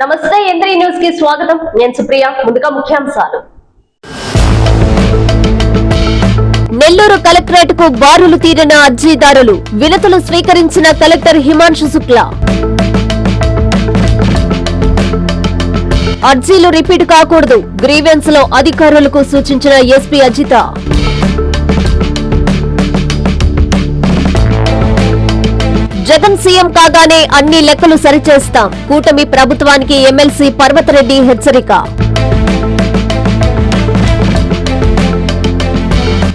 నమస్తే ఎంద్రీ న్యూస్కి స్వాగతం. నేను సుప్రియ ముందుగా ముఖ్యాంశాలు. నెల్లూరు కలెక్టరేట్కు బారులు తీరిన అర్జీదారులు వినతులు స్వీకరించిన కలెక్టర్ హిమాంశు శుక్లా. అర్జీలు రిపీట్ కాకూడదు గ్రీవెన్స్లో అధికారులకు సూచించిన ఎస్పీ అజిత. జగన్ సీఎం కాగానే అన్ని లెక్కలు సరిచేస్తాం. కూటమి ప్రభుత్వానికి ఎమ్మెల్సీ పర్వతరెడ్డి హెచ్చరిక.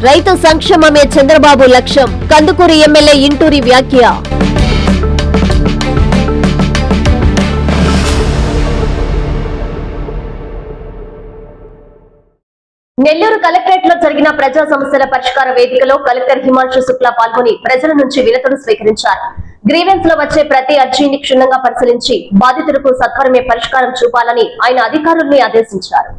రైతు సంక్షేమమే చంద్రబాబు లక్ష్యం. కందుకూరి ఎమ్మెల్యే ఇంటూరి వ్యాఖ్య. నెల్లూరు కలెక్టరేట్లో జరిగిన ప్రజా సమస్యల పరిష్కార వేదికలో కలెక్టర్ హిమాంశు శుక్లా పాల్గొని ప్రజల నుంచి వినతులు స్వీకరించారు. గ్రీవెన్స్లో వచ్చే ప్రతి అర్జీని క్షుణ్ణంగా పరిశీలించి బాధితులకు సత్వరమే పరిష్కారం చూపాలని ఆయన అధికారుల్ని ఆదేశించారు.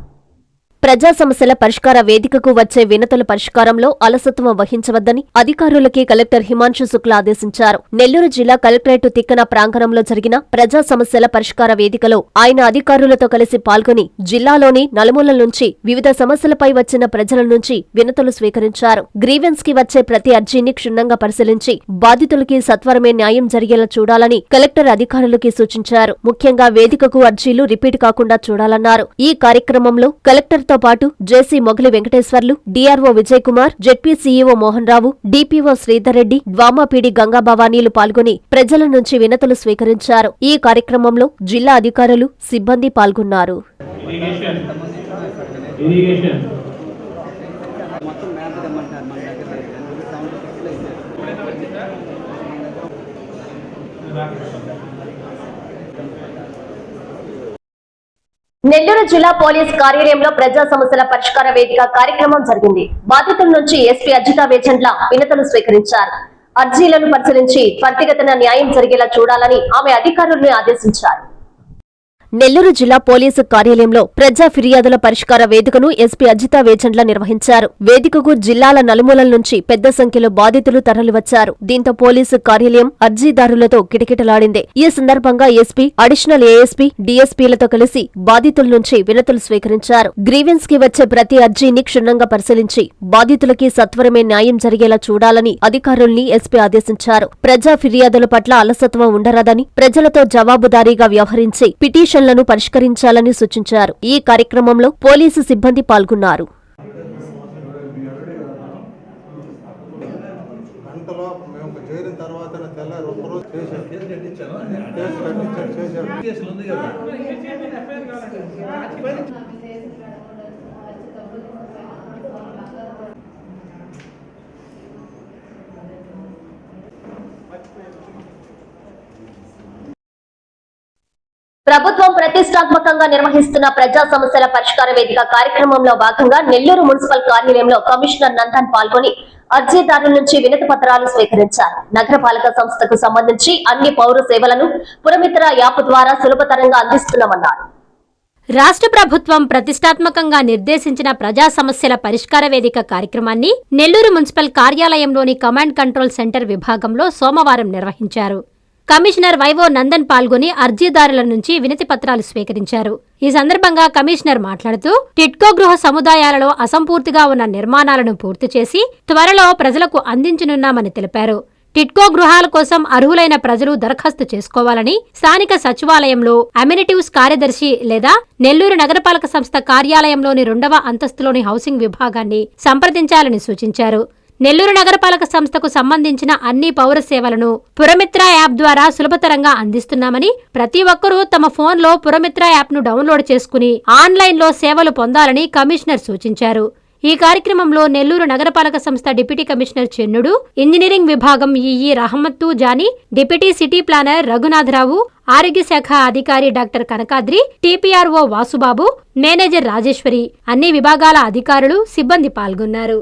ప్రజా సమస్యల పరిష్కార వేదికకు వచ్చే వినతుల పరిష్కారంలో అలసత్వం వహించవద్దని అధికారులకి కలెక్టర్ హిమాంశు శుక్లా ఆదేశించారు. నెల్లూరు జిల్లా కలెక్టరేట్ తిక్కన ప్రాంగణంలో జరిగిన ప్రజా సమస్యల పరిష్కార వేదికలో ఆయన అధికారులతో కలిసి పాల్గొని జిల్లాలోని నలుమూలల నుంచి వివిధ సమస్యలపై వచ్చిన ప్రజల నుంచి వినతులు స్వీకరించారు. గ్రీవెన్స్కి వచ్చే ప్రతి అర్జీని క్షుణ్ణంగా పరిశీలించి బాధితులకి సత్వరమే న్యాయం జరిగేలా చూడాలని కలెక్టర్ అధికారులకి సూచించారు. ముఖ్యంగా వేదికకు అర్జీలు రిపీట్ కాకుండా చూడాలన్నారు. ఈ కార్యక్రమంలో కలెక్టర్ తో పాటు JC Mogali Venkateswarlu DRO Vijay Kumar ZP CEO Mohan Rao DPO Sridhar Reddy DWMA PD గంగాభవానీలు పాల్గొని ప్రజల నుంచి వినతులు స్వీకరించారు. ఈ కార్యక్రమంలో జిల్లా అధికారులు సిబ్బంది పాల్గొన్నారు. ఇరిగేషన్ ఇరిగేషన్ మొత్తం మ్యాప్ తెమ్మంటున్నారు మన దగ్గర లేదు. సెవెంటీ సిక్స్లో ఇచ్చారు నెల్లూరు జిల్లా పోలీస్ కార్యాలయంలో ప్రజా సమస్యల పరిష్కార వేదిక కార్యక్రమం జరిగింది. బాధితుల నుంచి ఎస్పీ అజిత వేచండ్ల వినతులు స్వీకరించారు. అర్జీలను పరిశీలించి త్వరితగతిన న్యాయం జరిగేలా చూడాలని ఆమె అధికారులను ఆదేశించారు. నెల్లూరు జిల్లా పోలీసు కార్యాలయంలో ప్రజా ఫిర్యాదుల పరిష్కార వేదికను ఎస్పీ అజిత వేచండ్ల నిర్వహించారు. వేదికకు జిల్లాల నలుమూలల నుంచి పెద్ద సంఖ్యలో బాధితులు తరలివచ్చారు. దీంతో పోలీసు కార్యాలయం అర్జీదారులతో కిటకిటలాడింది. ఈ సందర్భంగా ఎస్పీ అడిషనల్ ఏఎస్పీ డీఎస్పీలతో కలిసి బాధితుల నుంచి వినతులు స్వీకరించారు. గ్రీవెన్స్కి వచ్చే ప్రతి అర్జీని క్షుణ్ణంగా పరిశీలించి బాధితులకి సత్వరమే న్యాయం జరిగేలా చూడాలని అధికారుల్ని ఎస్పీ ఆదేశించారు. ప్రజా ఫిర్యాదుల పట్ల అలసత్వం ఉండరాదని ప్రజలతో జవాబుదారీగా వ్యవహరించి సమస్యలను పరిష్కరించాలని సూచించారు. ఈ కార్యక్రమంలో పోలీసు సిబ్బంది పాల్గొన్నారు గంటలో మేము చేరిన తర్వాత తెల్లారి ఒక్కరోజు చేశాం కేసు కట్టించాం చేశాం ప్రభుత్వం ప్రతిష్టాత్మకంగా నిర్వహిస్తున్న ప్రజా సమస్యల పరిష్కార వేదిక కార్యక్రమంలో భాగంగా నెల్లూరు మున్సిపల్ కార్యాలయంలో కమిషనర్ నందన్ పాల్గొని అర్జీదారుల నుంచి వినతి పత్రాలు స్వీకరించారు. నగరపాలక సంస్థకు సంబంధించి అన్ని పౌర సేవలను పురమిత్ర యాప్ ద్వారా సులభతరంగా అందిస్తున్నామన్నారు. రాష్ట్ర ప్రభుత్వం ప్రతిష్టాత్మకంగా నిర్దేశించిన ప్రజా సమస్యల పరిష్కార వేదిక కార్యక్రమాన్ని నెల్లూరు మున్సిపల్ కార్యాలయంలోని కమాండ్ కంట్రోల్ సెంటర్ విభాగంలో సోమవారం నిర్వహించారు. కమిషనర్ వైవో నందన్ పాల్గొని అర్జీదారుల నుంచి వినతి పత్రాలు స్వీకరించారు. ఈ సందర్భంగా కమిషనర్ మాట్లాడుతూ టిట్కో గృహ సముదాయాలలో అసంపూర్తిగా ఉన్న నిర్మాణాలను పూర్తి చేసి త్వరలో ప్రజలకు అందించనున్నామని తెలిపారు. టిట్కో గృహాల కోసం అర్హులైన ప్రజలు దరఖాస్తు చేసుకోవాలని స్థానిక సచివాలయంలో అమ్యూనిటివ్స్ కార్యదర్శి లేదా నెల్లూరు నగరపాలక సంస్థ కార్యాలయంలోని రెండవ అంతస్తులోని హౌసింగ్ విభాగాన్ని సంప్రదించాలని సూచించారు. నెల్లూరు నగరపాలక సంస్థకు సంబంధించిన అన్ని పౌర సేవలను పురమిత్ర యాప్ ద్వారా సులభతరంగా అందిస్తున్నామని ప్రతి ఒక్కరూ తమ ఫోన్లో పురమిత్ర యాప్ను డౌన్లోడ్ చేసుకుని ఆన్లైన్లో సేవలు పొందాలని కమిషనర్ సూచించారు. ఈ కార్యక్రమంలో నెల్లూరు నగరపాలక సంస్థ డిప్యూటీ కమిషనర్ చెన్నుడు ఇంజనీరింగ్ విభాగం EE Rahamathu Jani deputy city planner Raghunatharao ఆరోగ్య శాఖ అధికారి doctor Kanakadri TPRO Vasubabu manager Rajeswari అన్ని విభాగాల అధికారులు సిబ్బంది పాల్గొన్నారు.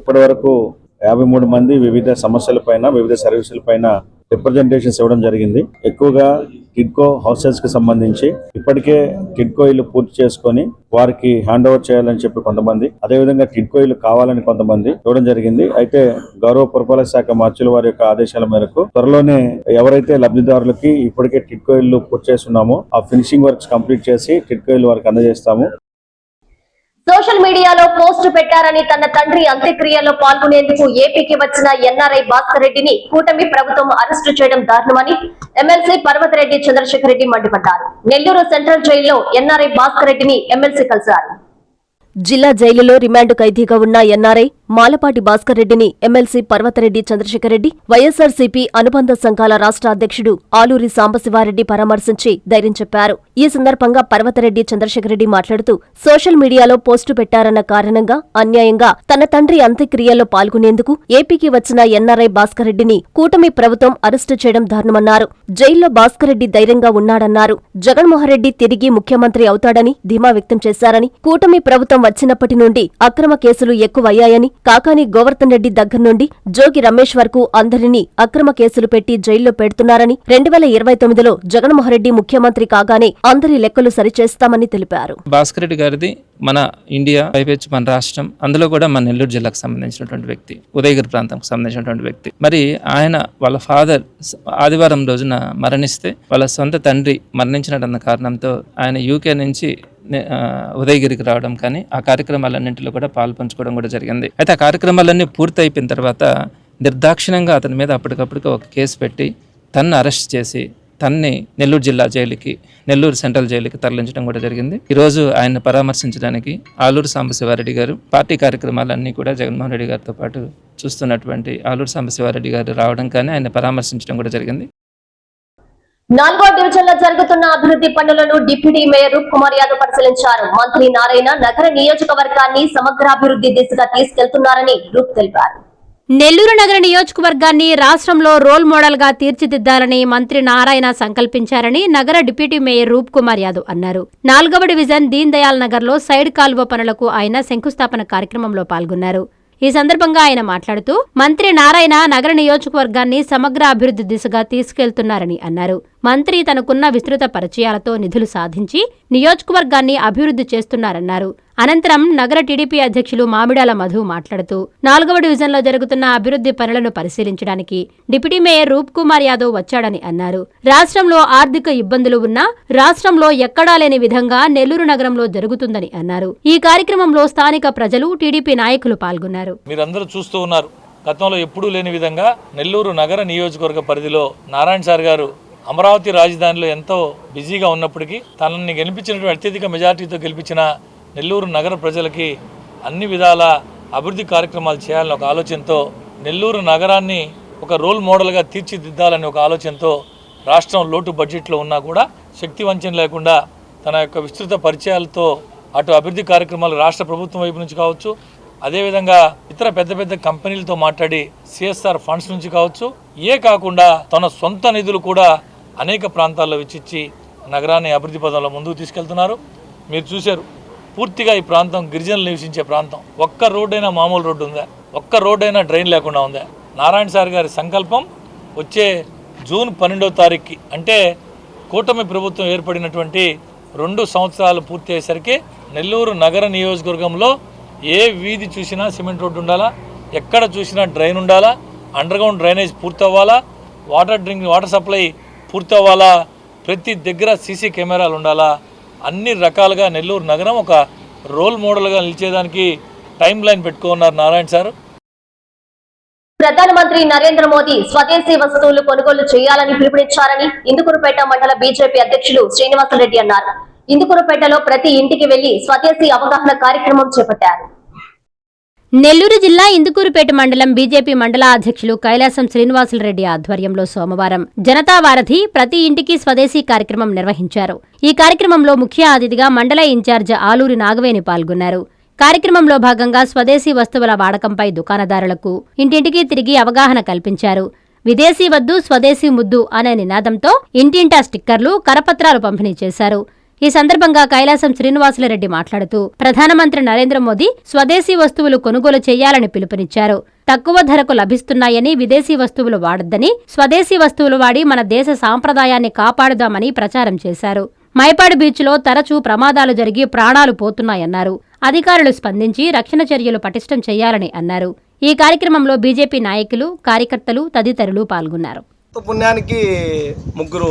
యాభై మూడు మంది వివిధ సమస్యలపైన వివిధ సర్వీసులపైన రిప్రజెంటేషన్స్ ఇవ్వడం జరిగింది. ఎక్కువగా టిడ్కో హౌసెస్కి సంబంధించి ఇప్పటికే టిడ్కో ఇల్లు పూర్తి చేసుకొని వారికి హ్యాండ్ ఓవర్ చేయాలని చెప్పి కొంతమంది అదేవిధంగా టిడ్కో ఇల్లు కావాలని కొంతమంది ఇవ్వడం జరిగింది. అయితే గౌరవ పురపాలక శాఖ మార్చుల వారి యొక్క ఆదేశాల మేరకు త్వరలోనే ఎవరైతే లబ్ధిదారులకి ఇప్పటికే టిడ్కో ఇల్లు పూర్తి చేస్తున్నామో ఆ ఫినిషింగ్ వర్క్స్ కంప్లీట్ చేసి టిడ్కో ఇల్లు వారికి అందజేస్తాము. సోషల్ మీడియాలో పోస్టు పెట్టారని తన తండ్రి అంత్యక్రియల్లో పాల్గొనేందుకు ఏపీకి వచ్చిన ఎన్ఆర్ఐ భాస్కర్ రెడ్డిని కూటమి ప్రభుత్వం అరెస్టు చేయడం దారుణమని ఎమ్మెల్సీ పర్వతరెడ్డి చంద్రశేఖర్ రెడ్డి మండిపడ్డారు. నెల్లూరు సెంట్రల్ జైల్లో ఎన్ఆర్ఐ భాస్కర్ రెడ్డిని ఎమ్మెల్సీ కలిశారు. జిల్లా జైలులో రిమాండ్ ఖైదీగా ఉన్న ఎన్ఆర్ఐ మాలపాటి భాస్కర్ రెడ్డిని ఎమ్మెల్సీ పర్వతరెడ్డి చంద్రశేఖరరెడ్డి వైఎస్సార్సీపీ అనుబంధ సంఘాల రాష్ట్ర అధ్యక్షుడు ఆలూరి సాంబశివారెడ్డి పరామర్శించి ధైర్యం చెప్పారు. ఈ సందర్భంగా పర్వతరెడ్డి చంద్రశేఖరరెడ్డి మాట్లాడుతూ సోషల్ మీడియాలో పోస్టు పెట్టారన్న కారణంగా అన్యాయంగా తన తండ్రి అంత్యక్రియల్లో పాల్గొనేందుకు ఏపీకి వచ్చిన ఎన్ఆర్ఐ భాస్కర్ రెడ్డిని కూటమి ప్రభుత్వం అరెస్టు చేయడం దారుణమన్నారు. జైల్లో భాస్కర్ రెడ్డి ధైర్యంగా ఉన్నాడన్నారు. జగన్మోహన్ రెడ్డి తిరిగి ముఖ్యమంత్రి అవుతాడని ధీమా వ్యక్తం చేశారని కూటమి ప్రభుత్వం వచ్చినప్పటి నుండి అక్రమ కేసులు ఎక్కువయ్యాయని కాకాని గోవర్ధన్ రెడ్డి దగ్గర నుండి జోగి రమేష్ వరకు అందరినీ అక్రమ కేసులు పెట్టి జైల్లో పెడుతున్నారని రెండు వేల ఇరవై తొమ్మిదిలో జగన్మోహన్ రెడ్డి ముఖ్యమంత్రి కాగానే అందరి లెక్కలు సరిచేస్తామని తెలిపారు. భాస్కర్ రెడ్డి గారిది మన ఇండియా పైపెచ్చు మన రాష్ట్రం అందులో కూడా మన నెల్లూరు జిల్లాకు సంబంధించినటువంటి వ్యక్తి ఉదయగిరి ప్రాంతంకు సంబంధించినటువంటి వ్యక్తి. మరి ఆయన వాళ్ళ ఫాదర్ ఆదివారం రోజున మరణిస్తే వాళ్ళ సొంత తండ్రి మరణించినటన్న కారణంతో ఆయన యూకే నుంచి ఉదయగిరికి రావడం కానీ ఆ కార్యక్రమాలన్నింటిలో కూడా పాల్పంచుకోవడం కూడా జరిగింది. అయితే ఆ కార్యక్రమాలన్నీ పూర్తి అయిపోయిన తర్వాత నిర్దాక్షిణ్యంగా అతని మీద అప్పటికప్పటికి ఒక కేసు పెట్టి తన్ను అరెస్ట్ చేసి తన్ని నెల్లూరు జిల్లా జైలుకి నెల్లూరు సెంట్రల్ జైలుకి తరలించడం కూడా జరిగింది. ఈరోజు ఆయన పరామర్శించడానికి ఆలూరు సాంబశివారెడ్డి గారు పార్టీ కార్యక్రమాలన్నీ కూడా జగన్మోహన్ రెడ్డి గారితో పాటు చూస్తున్నటువంటి ఆలూరు సాంబశివారెడ్డి గారు రావడం కానీ ఆయన పరామర్శించడం కూడా జరిగింది. నాలుగో డివిజన్లో జరుగుతున్న అభివృద్ధి పనులను డిప్యూటీ మేయర్ రూప్ కుమార్ యాదవ్ పరిశీలించారు. మంత్రి నారాయణ నగర నియోజకవర్గాన్ని సమగ్రాభివృద్ధి దిశగా తీసుకెళ్తున్నారని రూప్ తెలిపారు. నెల్లూరు నగర నియోజకవర్గాన్ని రాష్ట్రంలో రోల్ మోడల్గా తీర్చిదిద్దాలని మంత్రి నారాయణ సంకల్పించారని నగర డిప్యూటీ మేయర్ రూప్ కుమార్ యాదవ్ అన్నారు. నాలుగవ డివిజన్ దీన్ దయాల్ నగర్లో సైడ్ కాలువ పనులకు ఆయన శంకుస్థాపన కార్యక్రమంలో పాల్గొన్నారు. ఈ సందర్భంగా ఆయన మాట్లాడుతూ మంత్రి నారాయణ నగర నియోజకవర్గాన్ని సమగ్ర అభివృద్ధి దిశగా తీసుకెళ్తున్నారని అన్నారు. మంత్రి తనకున్న విస్తృత పరిచయాలతో నిధులు సాధించి నియోజకవర్గాన్ని అభివృద్ధి చేస్తున్నారన్నారు. అనంతరం నగర టీడీపీ అధ్యక్షులు మామిడాల మధు మాట్లాడుతూ నాలుగవ డివిజన్లో జరుగుతున్న అభివృద్ధి పనులను పరిశీలించడానికి డిప్యూటీ మేయర్ రూప్ కుమార్ యాదవ్ వచ్చాడని అన్నారు. రాష్ట్రంలో ఆర్థిక ఇబ్బందులు ఉన్నా రాష్ట్రంలో ఎక్కడా లేని విధంగా నెల్లూరు నగరంలో జరుగుతుందని అన్నారు. ఈ కార్యక్రమంలో స్థానిక ప్రజలు టీడీపీ నాయకులు పాల్గొన్నారు. మీరందరూ చూస్తూ ఉన్నారు. గతంలో ఎప్పుడూ లేని విధంగా నెల్లూరు నగర నియోజకవర్గ పరిధిలో నారాయణ సార్ గారు అమరావతి రాజధానిలో ఎంతో బిజీగా ఉన్నప్పటికీ తనని గెలిపించినటువంటి అత్యధిక మెజార్టీతో గెలిపించిన నెల్లూరు నగర ప్రజలకి అన్ని విధాల అభివృద్ధి కార్యక్రమాలు చేయాలని ఒక ఆలోచనతో నెల్లూరు నగరాన్ని ఒక రోల్ మోడల్గా తీర్చిదిద్దాలని ఒక ఆలోచనతో రాష్ట్రం లోటు బడ్జెట్లో ఉన్నా కూడా శక్తి వంచన లేకుండా తన యొక్క విస్తృత పరిచయాలతో అటు అభివృద్ధి కార్యక్రమాలు రాష్ట్ర ప్రభుత్వం వైపు నుంచి కావచ్చు అదేవిధంగా ఇతర పెద్ద పెద్ద కంపెనీలతో మాట్లాడి సిఎస్ఆర్ ఫండ్స్ నుంచి కావచ్చు ఏ కాకుండా తన సొంత నిధులు కూడా అనేక ప్రాంతాల్లో వెచ్చిచ్చి నగరాన్ని అభివృద్ధి పదంలో ముందుకు తీసుకెళ్తున్నారు. మీరు చూశారు. పూర్తిగా ఈ ప్రాంతం గిరిజనులు నివసించే ప్రాంతం. ఒక్క రోడ్డైనా మామూలు రోడ్డు ఉందా? ఒక్క రోడ్డైనా డ్రైన్ లేకుండా ఉందా? నారాయణ సార్ గారి సంకల్పం వచ్చే జూన్ పన్నెండవ తారీఖుకి అంటే కూటమి ప్రభుత్వం ఏర్పడినటువంటి రెండు సంవత్సరాలు పూర్తి అయ్యేసరికి నెల్లూరు నగర నియోజకవర్గంలో ఏ వీధి చూసినా సిమెంట్ రోడ్డు ఉండాలా? ఎక్కడ చూసినా డ్రైన్ ఉండాలా? అండర్గ్రౌండ్ డ్రైనేజ్ పూర్తి అవ్వాలా వాటర్ డ్రింక్ వాటర్ సప్లై పూర్తి అవ్వాలా ప్రతి దగ్గర సీసీ కెమెరాలు ఉండాలా? అన్ని రకాలుగా నెల్లూరు నగరం ఒక రోల్ మోడల్గా నిలిచేదానికి టైం లైన్ పెట్టుకున్నారు నారాయణ సార్. ప్రధానమంత్రి నరేంద్ర మోదీ స్వదేశీ వస్తువులు కొనుగోలు చేయాలని పిలుపునిచ్చారని ఇందుకురుపేట మండల బీజేపీ అధ్యక్షులు శ్రీనివాసరెడ్డి అన్నారు. ఇందుకురుపేటలో ప్రతి ఇంటికి వెళ్ళి స్వదేశీ అవగాహన కార్యక్రమం చేపట్టారు. నెల్లూరు జిల్లా ఇందుకూరుపేట మండలం బీజేపీ మండల అధ్యక్షులు కైలాసం శ్రీనివాసులరెడ్డి ఆధ్వర్యంలో సోమవారం జనతా వారధి ప్రతి ఇంటికి స్వదేశీ కార్యక్రమం నిర్వహించారు. ఈ కార్యక్రమంలో ముఖ్య అతిథిగా మండల ఇన్ఛార్జ్ ఆలూరి నాగవేణి పాల్గొన్నారు. కార్యక్రమంలో భాగంగా స్వదేశీ వస్తువుల వాడకంపై దుకాణదారులకు ఇంటింటికి తిరిగి అవగాహన కల్పించారు. విదేశీ వద్దు స్వదేశీ ముద్దు అనే నినాదంతో ఇంటింటా స్టిక్కర్లు కరపత్రాలు పంపిణీ చేశారు. ఈ సందర్భంగా కైలాసం శ్రీనివాసులరెడ్డి మాట్లాడుతూ ప్రధానమంత్రి నరేంద్ర మోదీ స్వదేశీ వస్తువులు కొనుగోలు చేయాలని పిలుపునిచ్చారు. తక్కువ ధరకు లభిస్తున్నాయని విదేశీ వస్తువులు వాడొద్దని స్వదేశీ వస్తువులు వాడి మన దేశ సాంప్రదాయాన్ని కాపాడుదామని ప్రచారం చేశారు. మైపాడు బీచ్లో తరచూ ప్రమాదాలు జరిగి ప్రాణాలు పోతున్నాయన్నారు. అధికారులు స్పందించి రక్షణ చర్యలు పటిష్టం చేయాలని అన్నారు. ఈ కార్యక్రమంలో బీజేపీ నాయకులు కార్యకర్తలు తదితరులు పాల్గొన్నారు. పుణ్యానికి ముగ్గురు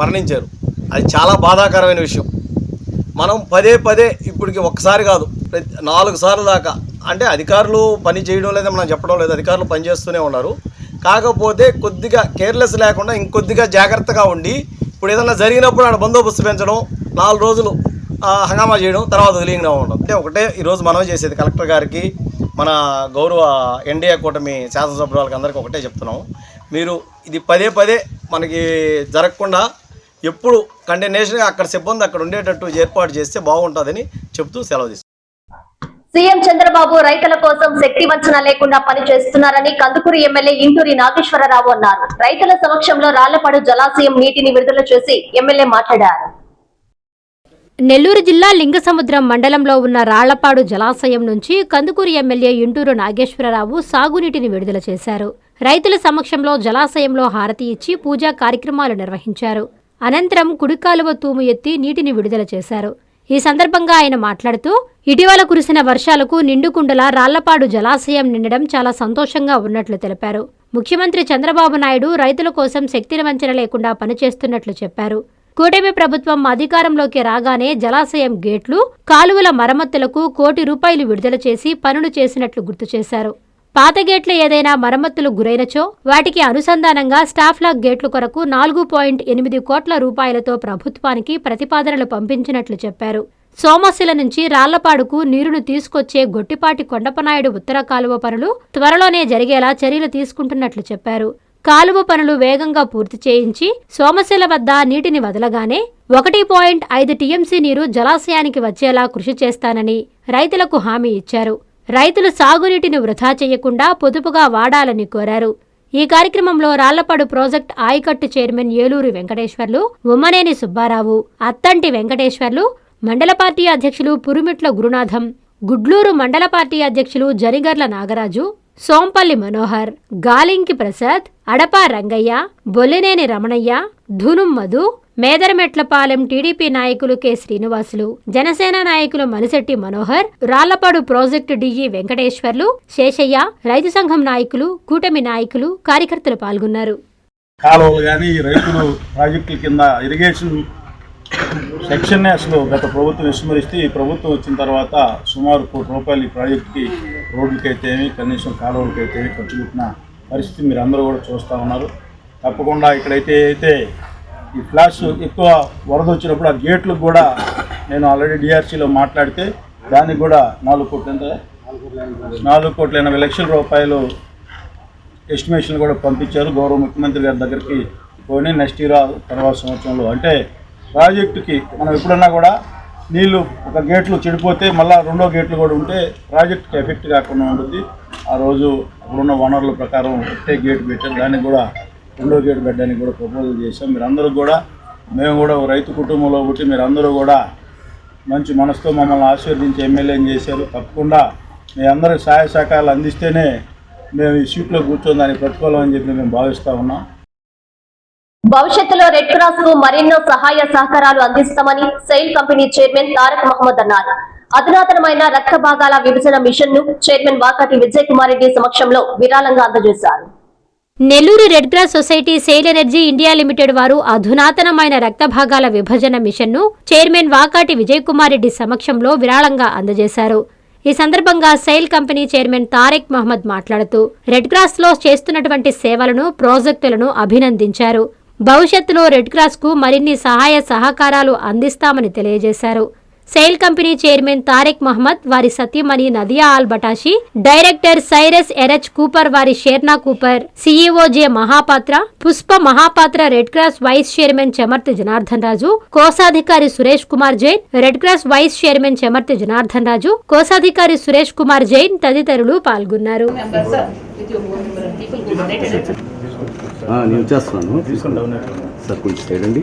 మరణించారు. అది చాలా బాధాకరమైన విషయం. మనం పదే పదే ఇప్పటికి ఒక్కసారి కాదు ప్రతి నాలుగు సార్లు దాకా అంటే అధికారులు పని చేయడం లేదని మనం చెప్పడం లేదు అధికారులు పనిచేస్తూనే ఉన్నారు. కాకపోతే కొద్దిగా కేర్లెస్ లేకుండా ఇంకొద్దిగా జాగ్రత్తగా ఉండి ఇప్పుడు ఏదైనా జరిగినప్పుడు ఆడ బందోబస్తు పెంచడం నాలుగు రోజులు హంగామా చేయడం తర్వాత వదిలింగడం ఉండడం. అంటే ఒకటే ఈరోజు మనం చేసేది కలెక్టర్ గారికి మన గౌరవ ఎన్డీఏ కూటమి శాసనసభ్యులకి అందరికీ ఒకటే చెప్తున్నాం మీరు ఇది పదే పదే మనకి జరగకుండా ఎప్పుడు కంటిన్యూషన్గా అక్కడ సిబ్బంది అక్కడ ఉండేటట్టు ఏర్పాటు చేస్తే బాగుంటుందని చెప్తూ సెలవు సీఎం చంద్రబాబు రైతుల కోసం శక్తి వంచన లేకుండా పనిచేస్తున్నారని కందుకూరు ఎమ్మెల్యే ఇంటూరి నాగేశ్వరరావు అన్నారు. రైతుల సమక్షంలో రాళ్ళపాడు జలాశయం నీటిని విడుదల చేసి ఎమ్మెల్యే మాట్లాడారు. నెల్లూరు జిల్లా లింగసముద్రం మండలంలో ఉన్న రాళ్ళపాడు జలాశయం నుంచి కందుకూరు ఎమ్మెల్యే ఇంటూరు నాగేశ్వరరావు సాగునీటిని విడుదల చేశారు. రైతుల సమక్షంలో జలాశయంలో హారతి ఇచ్చి పూజా కార్యక్రమాలు నిర్వహించారు. అనంతరం కుడికాలువ తూము ఎత్తి నీటిని విడుదల చేశారు. ఈ సందర్భంగా ఆయన మాట్లాడుతూ ఇటీవల కురిసిన వర్షాలకు నిండుకుండల రాళ్ళపాడు జలాశయం నిండడం చాలా సంతోషంగా ఉన్నట్లు తెలిపారు. ముఖ్యమంత్రి చంద్రబాబు నాయుడు రైతుల కోసం శక్తిని వంచన లేకుండా పనిచేస్తున్నట్లు చెప్పారు. కూటమి ప్రభుత్వం అధికారంలోకి రాగానే జలాశయం గేట్లు కాలువల మరమ్మతులకు కోటి రూపాయలు విడుదల చేసి పనులు చేసినట్లు గుర్తు చేశారు. పాత గేట్లు ఏదైనా మరమ్మతులు గురైనచో వాటికి అనుసంధానంగా స్టాఫ్ లాక్ గేట్ల కొరకు నాలుగు పాయింట్ ఎనిమిది కోట్ల రూపాయలతో ప్రభుత్వానికి ప్రతిపాదనలు పంపించినట్లు చెప్పారు. సోమశిల నుంచి రాళ్ళపాడుకు నీరును తీసుకొచ్చే గొట్టిపాటి కొండపనాయుడు ఉత్తర కాలువ పనులు త్వరలోనే జరిగేలా చర్యలు తీసుకుంటున్నట్లు చెప్పారు. కాలువ పనులు వేగంగా పూర్తి చేయించి సోమశిల వద్ద నీటిని వదలగానే ఒకటి పాయింట్ ఐదు టీఎంసీ నీరు జలాశయానికి వచ్చేలా కృషి చేస్తానని రైతులకు హామీ ఇచ్చారు. రైతులు సాగునీటిని వృధా చేయకుండా పొదుపుగా వాడాలని కోరారు. ఈ కార్యక్రమంలో రాళ్ళపాడు ప్రాజెక్ట్ ఆయకట్టు చైర్మన్ ఏలూరు వెంకటేశ్వర్లు ఉమ్మనేని సుబ్బారావు అత్తంటి వెంకటేశ్వర్లు మండల పార్టీ అధ్యక్షులు పురుమిట్ల గురునాథం గుడ్లూరు మండల పార్టీ అధ్యక్షులు జరిగర్ల నాగరాజు సోంపల్లి మనోహర్ గాలింకి ప్రసాద్ అడపా రంగయ్య బొల్లినేని రమణయ్య ధునుం మధు మేదరమెట్లపాలెం టీడీపీ నాయకులు కె శ్రీనివాసులు జనసేన నాయకులు మనిశెట్టి మనోహర్ రాళ్ళపాడు ప్రాజెక్టు డిఈ వెంకటేశ్వర్లు శేషయ్య రైతు సంఘం నాయకులు కూటమి నాయకులు కార్యకర్తలు పాల్గొన్నారు. కాలువలు కానీ రైతులు ప్రాజెక్టుల కింద ఇరిగేషన్ సెక్షన్నే అసలు గత ప్రభుత్వం విస్మరిస్తే ఈ ప్రభుత్వం వచ్చిన తర్వాత సుమారు కోటి రూపాయలు ఈ ప్రాజెక్టుకి రోడ్లకైతేమి కనీసం కాలువలకైతేమి ఖర్చు పెట్టిన పరిస్థితి మీరు అందరూ కూడా చూస్తూ ఉన్నారు. తప్పకుండా ఇక్కడైతే అయితే ఈ ఫ్లాష్ ఎక్కువ వరద వచ్చినప్పుడు ఆ గేట్లకు కూడా నేను ఆల్రెడీ డిఆర్సీలో మాట్లాడితే దానికి కూడా నాలుగు కోట్ల ఎంత? నాలుగు కోట్ల ఎనభై లక్షల రూపాయలు ఎస్టిమేషన్ కూడా పంపించారు. గౌరవ ముఖ్యమంత్రి గారి దగ్గరికి పోయి నెక్స్ట్ ఇయర్ తర్వాత సంవత్సరంలో. అంటే ప్రాజెక్టుకి మనం ఎప్పుడన్నా కూడా నీళ్ళు ఒక గేట్లు చెడిపోతే మళ్ళీ రెండో గేట్లు కూడా ఉంటే ప్రాజెక్టుకి ఎఫెక్ట్ కాకుండా ఉంటుంది. ఆ రోజు అప్పుడున్న వనరుల ప్రకారం ఒకటే గేట్ పెట్టారు. దానికి కూడా రెండో గేట్ పెట్టడానికి కూడా ప్రపోజల్ చేశాం. మీరు అందరూ కూడా మేము కూడా రైతు కుటుంబంలో పుట్టి మీరందరూ కూడా మంచి మనసుతో మమ్మల్ని ఆశీర్వదించి ఎమ్మెల్యేని చేశారు. తప్పకుండా మీ అందరి సహాయ సహకారాలు అందిస్తేనే మేము ఈ సీట్లో కూర్చొని దానికి ప్రతిఫలం అని చెప్పి మేము భావిస్తూ ఉన్నాం. భవిష్యత్తులో రెడ్ క్రాస్కు మరెన్నో సహాయ సహకారాలు అందిస్తామని Sail company chairman Tarek Mohammed అన్నారు. అధునాతనమైన రక్త భాగాల విభజన మిషన్ను చైర్మన్ వాకాటి విజయ్ కుమార్ రెడ్డి సమక్షంలో విరాళంగా అందజేశారు. Nellore red cross society Sail energy India limited వారు అధునాతనమైన రక్త భాగాల విభజన మిషన్ను చైర్మన్ వాకాటి విజయ్ కుమార్ రెడ్డి సమక్షంలో విరాళంగా అందజేశారు. ఈ సందర్భంగా Sail company chairman Tarek Mohammed మాట్లాడుతూ రెడ్ క్రాస్లో చేస్తున్నటువంటి సేవలను ప్రాజెక్టులను అభినందించారు. భవిష్యత్తులో రెడ్ క్రాస్కు మరిన్ని సహాయ సహకారాలు అందిస్తామని తెలియజేశారు. Sail company chairman Tarek Mohammed వారి సతీమణి Nadia Al Batashi director Cyrus Erach Cooper వారి Sherna Cooper CEO J Mahapatra Pushpa Mahapatra red cross vice chairman Chemarthi Janardhan Raju కోశాధికారి Suresh Kumar Jain red cross vice chairman Chemarthi Janardhan Raju కోశాధికారి సురేష్ కుమార్ జైన్ తదితరులు పాల్గొన్నారు. నేను చేస్తున్నాను. Sir కొంచెం side అండి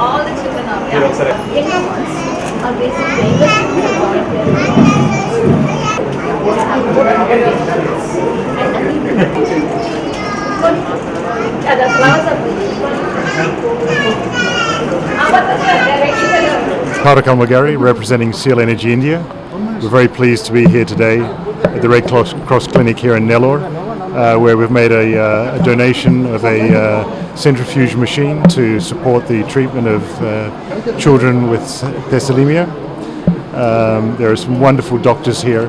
All the children are yeah. younger ones are basically English Yeah, the flowers are How about the uh, direction? Representing Seal Energy India. We're very pleased to be here today at the Red Cross, Cross Clinic here in Nellore, uh, where we've made a, uh, a donation of a uh, centrifuge machine to support the treatment of uh, children with thalassemia. Um, there are some wonderful doctors here,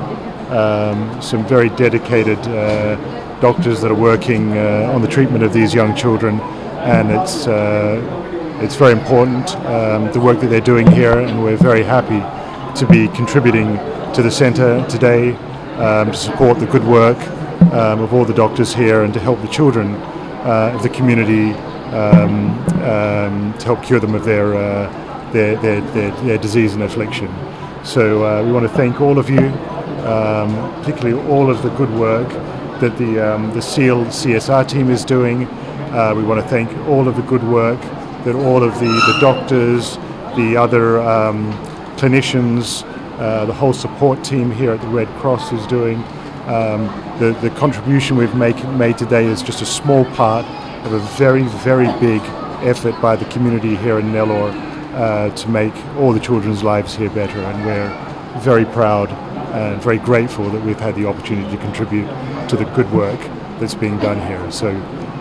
um, some very dedicated uh, doctors that are working uh, on the treatment of these young children, and it's it's very important um, the work that they're doing here, and we're very happy to be contributing to the centre today um, to support the good work um, of all the doctors here and to help the children uh, of the community um, um, to help cure them of their, uh, their, their, their, their disease and affliction. So uh, we want to thank all of you, um, particularly all of the good work that the, the SEAL CSR team is doing. Uh, we want to thank all of the good work that all of the, the doctors, the other clinicians, uh, the whole support team here at the Red Cross is doing. Um, the, the contribution we've make, made today is just a small part of a very, very big effort by the community here in Nellore uh, to make all the children's lives here better. And we're very proud and very grateful that we've had the opportunity to contribute to the good work that's being done here. So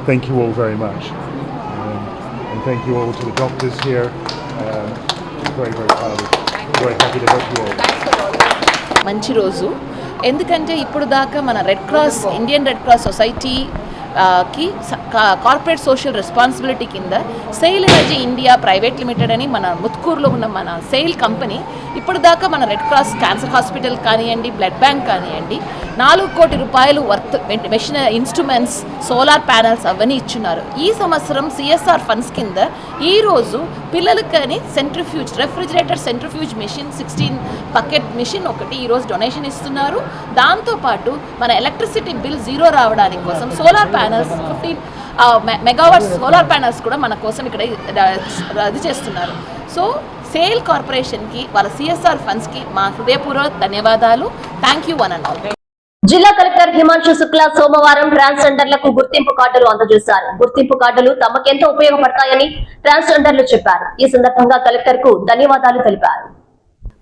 thank you all very much. Um, and thank you all to the doctors here. Um, very, very proud మంచి రోజు. ఎందుకంటే ఇప్పుడు దాకా మన red cross Indian red cross society కి corporate social responsibility కింద Sail energy India private limited అని మన ముత్కూరులో ఉన్న మన సెయిల్ కంపెనీ ఇప్పుడు దాకా మన రెడ్ క్రాస్ క్యాన్సర్ హాస్పిటల్ కానివ్వండి బ్లడ్ బ్యాంక్ కానివ్వండి నాలుగు కోటి రూపాయలు worth machine instruments solar panels అవన్నీ ఇచ్చున్నారు. ఈ సంవత్సరం సిఎస్ఆర్ ఫండ్స్ కింద ఈ రోజు centrifuge refrigerator centrifuge machine sixteen bucket machine ఒకటి ఈరోజు డొనేషన్ ఇస్తున్నారు. దాంతోపాటు మన ఎలక్ట్రిసిటీ బిల్ జీరో రావడానికి కోసం solar panels fifteen megawatt solar panels కూడా మన కోసం ఇక్కడ రద్దు చేస్తున్నారు. సో సేల్ కార్పొరేషన్కి వాళ్ళ సిఎస్ఆర్ ఫండ్స్కి మా హృదయపూర్వక ధన్యవాదాలు. Thank you one and all. జిల్లా కలెక్టర్ హిమాంశు శుక్లా సోమవారం ట్రాన్స్జెండర్లకు గుర్తింపు కార్డులు అందజేశారు. గుర్తింపు కార్డులు తమకెంతో ఉపయోగపడతాయని ట్రాన్స్జెండర్లు చెప్పారు. ఈ సందర్భంగా కలెక్టర్కు ధన్యవాదాలు తెలిపారు.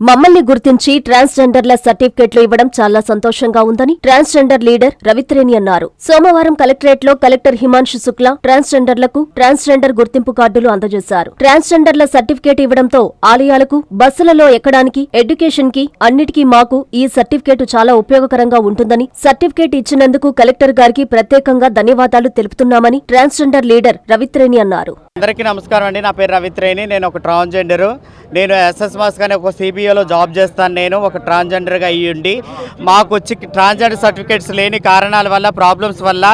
మమ్మల్ని గుర్తించి ట్రాన్స్జెండర్ల సర్టిఫికెట్లు ఇవ్వడం చాలా సంతోషంగా ఉందని ట్రాన్స్జెండర్ లీడర్ రవిత్రేని అన్నారు. సోమవారం కలెక్టరేట్లో కలెక్టర్ హిమాంశు శుక్లా ట్రాన్స్జెండర్లకు ట్రాన్స్జెండర్ గుర్తింపు కార్డులు అందజేశారు. ట్రాన్స్జెండర్ల సర్టిఫికేట్ ఇవ్వడంతో ఆలయాలకు బస్సులలో ఎక్కడానికి ఎడ్యుకేషన్కి అన్నిటికీ మాకు ఈ సర్టిఫికేట్ చాలా ఉపయోగకరంగా ఉంటుందని సర్టిఫికేట్ ఇచ్చినందుకు కలెక్టర్ గారికి ప్రత్యేకంగా ధన్యవాదాలు తెలుపుతున్నామని ట్రాన్స్జెండర్ లీడర్ రవిత్రేని అన్నారు. అందరికీ నమస్కారం అండి. నా పేరు రవిత్రేని నేను ఒక ట్రాన్స్జెండరు. నేను ఎస్ఎస్ మాస్ కానీ ఒక ఎన్జిఓలో జాబ్ చేస్తాను నేను ఒక ట్రాన్స్జెండర్గా అయ్యి ఉండి. మాకు వచ్చి ట్రాన్స్జెండర్ సర్టిఫికేట్స్ లేని కారణాల వల్ల ప్రాబ్లమ్స్ వల్ల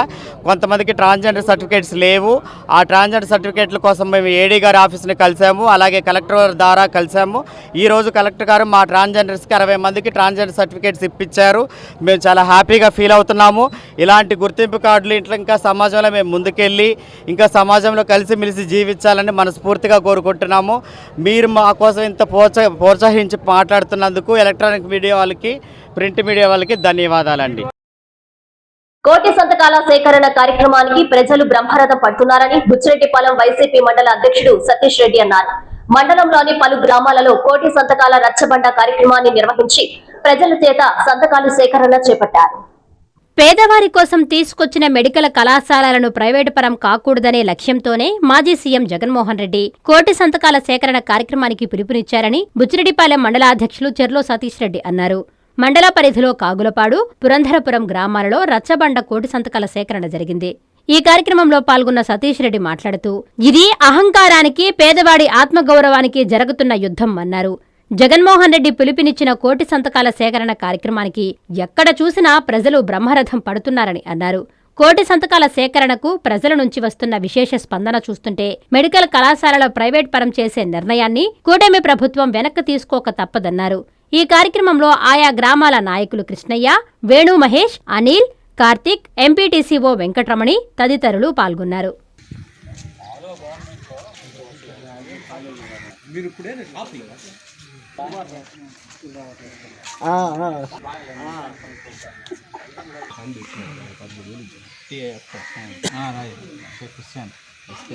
కొంతమందికి ట్రాన్స్జెండర్ సర్టిఫికేట్స్ లేవు. ఆ ట్రాన్స్జెండర్ సర్టిఫికేట్ల కోసం మేము ఏడీ గారి ఆఫీస్ని కలిసాము అలాగే కలెక్టర్ ద్వారా కలిసాము. ఈరోజు కలెక్టర్ గారు మా ట్రాన్స్జెండర్స్కి అరవై మందికి ట్రాన్స్జెండర్ సర్టిఫికేట్స్ ఇప్పించారు మేము చాలా హ్యాపీగా ఫీల్ అవుతున్నాము. ఇలాంటి గుర్తింపు కార్డులు ఇట్లా ఇంకా సమాజంలో మేము ముందుకెళ్ళి ఇంకా సమాజంలో కలిసిమెలిసి జీవించాలని మనస్ఫూర్తిగా కోరుకుంటున్నాము. మీరు మా కోసం ఇంత ప్రోత్స ప్రోత్సహించి మాట్లాడుతున్నందుకు ఎలక్ట్రానిక్ మీడియా వాళ్ళకి ప్రింట్ మీడియా వాళ్ళకి ధన్యవాదాలండి. కోటి సంతకాల సేకరణ కార్యక్రమానికి ప్రజలు బ్రహ్మరథం పడుతున్నారని బుచ్చిరెడ్డిపాలెం వైసీపీ మండల అధ్యక్షుడు సతీష్ రెడ్డి అన్నారు. మండలంలోని పలు గ్రామాలలో కోటి సంతకాల రచ్చబండ కార్యక్రమాన్ని నిర్వహించి ప్రజల చేత సంతకాలు సేకరణ చేపట్టారు. పేదవారి కోసం తీసుకొచ్చిన మెడికల్ కళాశాలలను ప్రైవేటు పరం కాకూడదనే లక్ష్యంతోనే మాజీ సీఎం జగన్మోహన్ రెడ్డి కోటి సంతకాల సేకరణ కార్యక్రమానికి పిలుపునిచ్చారని బుచ్చిరెడ్డిపాలెం మండలాధ్యక్షులు చెర్లో సతీష్ రెడ్డి అన్నారు. మండల పరిధిలో కాగులపాడు పురంధరపురం గ్రామాలలో రచ్చబండ కోటి సంతకాల సేకరణ జరిగింది. ఈ కార్యక్రమంలో పాల్గొన్న సతీష్ రెడ్డి మాట్లాడుతూ ఇది అహంకారానికి పేదవాడి ఆత్మగౌరవానికి జరుగుతున్న యుద్ధం అన్నారు. జగన్మోహన్ రెడ్డి పిలుపునిచ్చిన కోటి సంతకాల సేకరణ కార్యక్రమానికి ఎక్కడ చూసినా ప్రజలు బ్రహ్మరథం పడుతున్నారని అన్నారు. కోటి సంతకాల సేకరణకు ప్రజల నుంచి వస్తున్న విశేష స్పందన చూస్తుంటే మెడికల్ కళాశాలలో ప్రైవేట్ పరం చేసే నిర్ణయాన్ని కూటమి ప్రభుత్వం వెనక్కి తీసుకోక తప్పదన్నారు. ఈ కార్యక్రమంలో ఆయా గ్రామాల నాయకులు కృష్ణయ్య వేణు మహేష్ అనిల్ కార్తిక్ ఎంపీటీసీఓ వెంకటరమణి తదితరులు పాల్గొన్నారు. వస్తే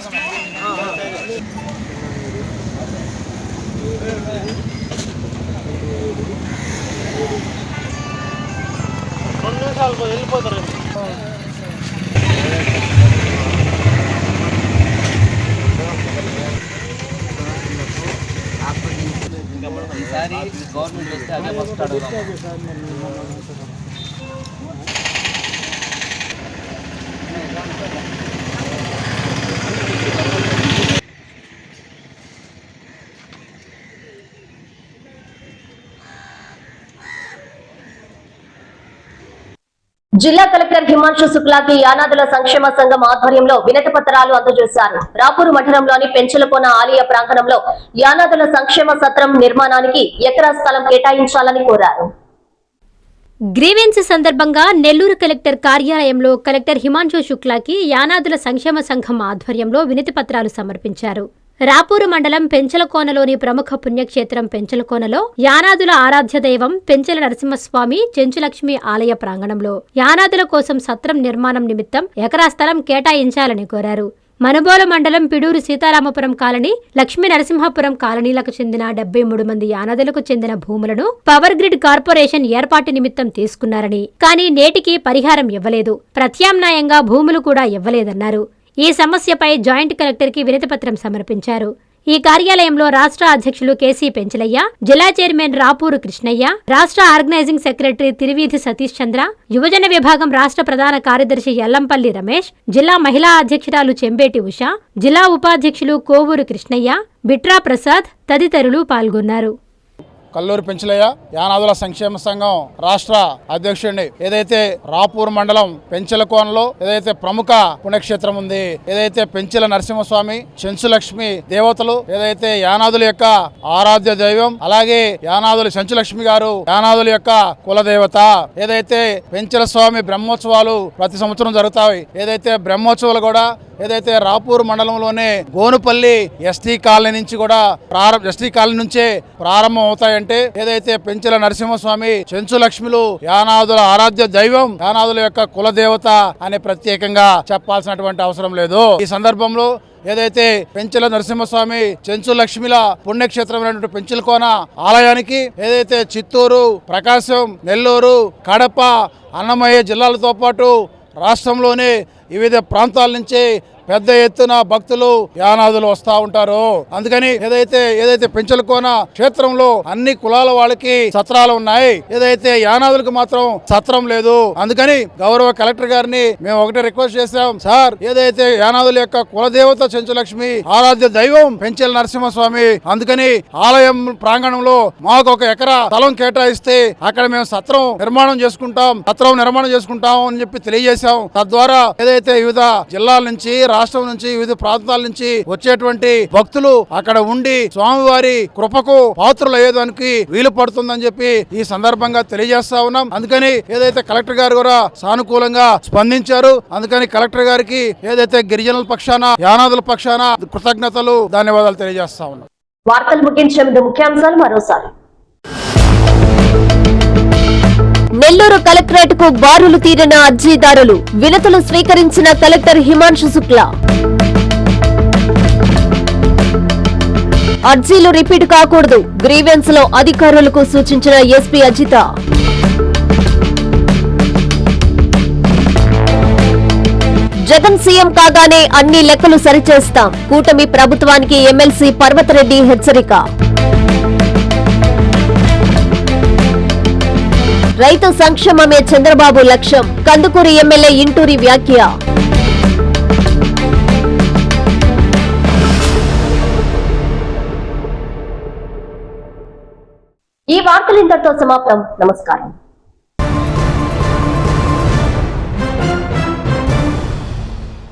రెండు నిమిషాలు వెళ్ళిపోతారు ఈసారి గవర్నమెంట్ వస్తే అదే ఫస్ట్ అడుగుతాం జిల్లా కలెక్టర్ హిమాంశు శుక్లాకి యానాదుల సంక్షేమ సంఘం ఆధ్వర్యంలో వినతి పత్రాలు అందజేశారు. రాపూరు మండలంలోని పెంచలకోన ఆలయ ప్రాంగణంలో యానాదుల సంక్షేమ సత్రం నిర్మాణానికి ఎకరా స్థలం కేటాయించాలని కోరారు. గ్రీవెన్స్ సందర్భంగా నెల్లూరు కలెక్టర్ కార్యాలయంలో కలెక్టర్ హిమాంశు శుక్లాకి యానాదుల సంక్షేమ సంఘం ఆధ్వర్యంలో వినతి పత్రాలు సమర్పించారు. రాపూరు మండలం పెంచలకోనలోని ప్రముఖ పుణ్యక్షేత్రం పెంచలకోనలో యానాదుల ఆరాధ్య దైవం పెంచల నరసింహస్వామి చెంచులక్ష్మి ఆలయ ప్రాంగణంలో యానాదుల కోసం సత్రం నిర్మాణం నిమిత్తం ఎకరా స్థలం కేటాయించాలని కోరారు. మనబోల మండలం పిడూరు సీతారామపురం కాలనీ లక్ష్మీ నరసింహాపురం కాలనీలకు చెందిన డెబ్బై మూడు మంది యానదులకు చెందిన భూములను పవర్ గ్రిడ్ కార్పొరేషన్ ఏర్పాటు నిమిత్తం తీసుకున్నారని కానీ నేటికి పరిహారం ఇవ్వలేదు. ప్రత్యామ్నాయంగా భూములు కూడా ఇవ్వలేదన్నారు. ఈ సమస్యపై జాయింట్ కలెక్టర్కి వినతిపత్రం సమర్పించారు. ఈ కార్యాలయంలో రాష్ట్ర అధ్యక్షులు కేసీ పెంచలయ్య జిల్లా చైర్మన్ రాపూరు కృష్ణయ్య రాష్ట్ర ఆర్గనైజింగ్ సెక్రటరీ తిరువీధి సతీష్ చంద్ర యువజన విభాగం రాష్ట్ర ప్రధాన కార్యదర్శి ఎల్లంపల్లి రమేష్ జిల్లా మహిళా అధ్యక్షురాలు చెంబేటి ఉష జిల్లా ఉపాధ్యక్షులు కోవూరు కృష్ణయ్య బిట్రా ప్రసాద్ తదితరులు పాల్గొన్నారు. కల్లూరి పెంచలయ్య యానాదుల సంక్షేమ సంఘం రాష్ట్ర అధ్యక్షుడిని. ఏదైతే రాపూర్ మండలం పెంచల కోనలో ఏదైతే ప్రముఖ పుణ్యక్షేత్రం ఉంది ఏదైతే పెంచల నరసింహస్వామి చెంచులక్ష్మి దేవతలు ఏదైతే యానాదుల యొక్క ఆరాధ్య దైవం అలాగే యానాదులు చెంచులక్ష్మి గారు యానాదుల యొక్క కులదేవత ఏదైతే పెంచల స్వామి బ్రహ్మోత్సవాలు ప్రతి సంవత్సరం జరుగుతాయి ఏదైతే బ్రహ్మోత్సవాలు కూడా ఏదైతే రాపూర్ మండలంలోనే గోనుపల్లి ఎస్టీ కాలనీ నుంచి కూడా ప్రారంభ ఎస్టీ కాలనీ నుంచే ప్రారంభం ఏంటంటే ఏదైతే పెంచల నరసింహస్వామి చెంచు లక్ష్మిలు యానాదుల ఆరాధ్య దైవం యానాదుల యొక్క కుల దేవత అని ప్రత్యేకంగా చెప్పాల్సినటువంటి అవసరం లేదు. ఈ సందర్భంలో ఏదైతే పెంచల నరసింహస్వామి చెంచు లక్ష్మిల పుణ్యక్షేత్రమైనటువంటి పెంచులకోన ఆలయానికి ఏదైతే చిత్తూరు ప్రకాశం నెల్లూరు కడప అన్నమయ్య జిల్లాలతో పాటు రాష్ట్రంలోనే వివిధ ప్రాంతాల నుంచి పెద్ద ఎత్తున భక్తులు యానాదులు వస్తా ఉంటారు. అందుకని ఏదైతే ఏదైతే పెంచలకోన క్షేత్రంలో అన్ని కులాల వాళ్ళకి సత్రాలు ఉన్నాయి ఏదైతే యానాదులకు మాత్రం సత్రం లేదు అందుకని గౌరవ కలెక్టర్ గారిని మేము ఒకటే రిక్వెస్ట్ చేశాం సార్ ఏదైతే యానాదుల యొక్క కులదేవత చెంచులక్ష్మి ఆరాధ్య దైవం పెంచెల నరసింహస్వామి అందుకని ఆలయం ప్రాంగణంలో మాకు ఒక ఎకరా స్థలం కేటాయిస్తే అక్కడ మేము సత్రం నిర్మాణం చేసుకుంటాం సత్రం నిర్మాణం చేసుకుంటాం అని చెప్పి తెలియజేశాం. తద్వారా ఏదైతే వివిధ జిల్లాల నుంచి రాష్ట్రం నుంచి వివిధ ప్రాంతాల నుంచి వచ్చేటువంటి భక్తులు అక్కడ ఉండి స్వామివారి కృపకు పాత్రలు అయ్యేదానికి వీలు పడుతుందని చెప్పి ఈ సందర్భంగా తెలియజేస్తా ఉన్నాం. అందుకని ఏదైతే కలెక్టర్ గారు కూడా సానుకూలంగా స్పందించారు అందుకని కలెక్టర్ గారికి ఏదైతే గిరిజనుల పక్షాన యానాదుల పక్షాన కృతజ్ఞతలు ధన్యవాదాలు తెలియజేస్తా ఉన్నాం. వార్తలు ముగించే ముందు ముఖ్యాంశాలు మరోసారి. నెల్లూరు కలెక్టరేట్కు బారులు తీరిన అర్జీదారులు వినతులు స్వీకరించిన కలెక్టర్ హిమాంశు శుక్లా. అర్జీలు రిపీట్ కాకూడదు గ్రీవెన్స్లో అధికారులకు సూచించిన ఎస్పీ అజిత. జగన్ సీఎం కాగానే అన్ని లెక్కలు సరిచేస్తాం కూటమి ప్రభుత్వానికి ఎమ్మెల్సీ పర్వతరెడ్డి హెచ్చరిక. రైతు సంక్షేమమే చంద్రబాబు లక్ష్యం. కందుకూరి ఎమ్మెల్యే ఇంటూరి వ్యాఖ్య. ఈ వార్తలు ఇంతటితో సమాప్తం. నమస్కారం.